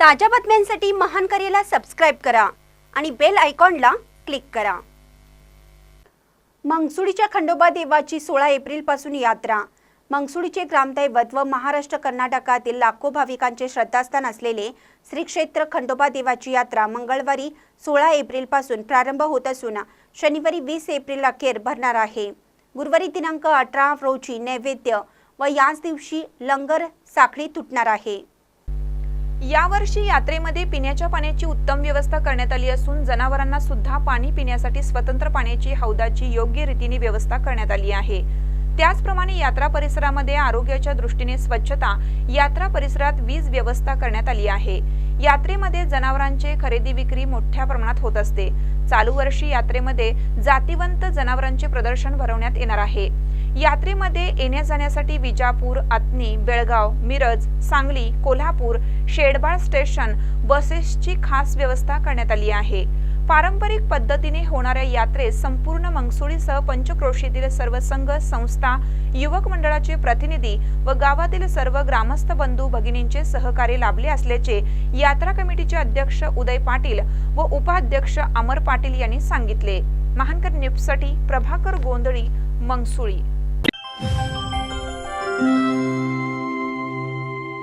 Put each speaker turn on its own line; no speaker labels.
ताज्या बातम्यांसाठी महान करेला सबस्क्राईब करा आणि बेल आयकॉनला क्लिक करा. मंगसुडीच्या खंडोबा देवाची सोळा एप्रिलपासून यात्रा. मंगसुडीचे ग्रामदैवत व महाराष्ट्र कर्नाटकातील लाखो भाविकांचे श्रद्धास्थान असलेले श्री क्षेत्र खंडोबा देवाची यात्रा मंगळवारी सोळा एप्रिलपासून प्रारंभ होत असून शनिवारी वीस एप्रिल अखेर भरणार आहे. गुरुवारी दिनांक अठरा रोजी नैवेद्य व याच दिवशी लंगर साखळी तुटणार आहे.
यावर्षी यात्रेमध्ये पिण्याच्या पाण्याची उत्तम व्यवस्था करण्यात आली असून जनावरांना सुद्धा पाणी पिण्यासाठी स्वतंत्र पाण्याची हौदाची योग्य रीतीने व्यवस्था करण्यात आली आहे. त्याचप्रमाणे यात्रा परिसरामध्ये आरोग्याच्या दृष्टीने स्वच्छता यात्रा परिसरात वीज व्यवस्था करण्यात आली आहे. यात्रेमध्ये जनावरांचे खरेदी विक्री मोठ्या प्रमाणात होत असते. चालू वर्षी यात्रेमध्ये जातीवंत जनावरांचे प्रदर्शन भरवण्यात येणार आहे. यात्रेमध्ये येण्या जाण्यासाठी विजापूर आत्नी बेळगाव मिरज सांगली कोल्हापूर शेडबाळ स्टेशन बसेसची खास व्यवस्था करण्यात आली आहे. पारंपरिक पद्धतीने होणाऱ्या यात्रेत संपूर्ण मंगसुळीसह पंचक्रोशीतील सर्व संघ संस्था युवक मंडळाचे प्रतिनिधी व गावातील सर्व ग्रामस्थ बंधू भगिनींचे सहकार्य लाभले असल्याचे यात्रा कमिटीचे अध्यक्ष उदय पाटील व उपाध्यक्ष अमर पाटील यांनी सांगितले. महानकर न्यूजसाठी प्रभाकर गोंधळी मंगसुळी. Música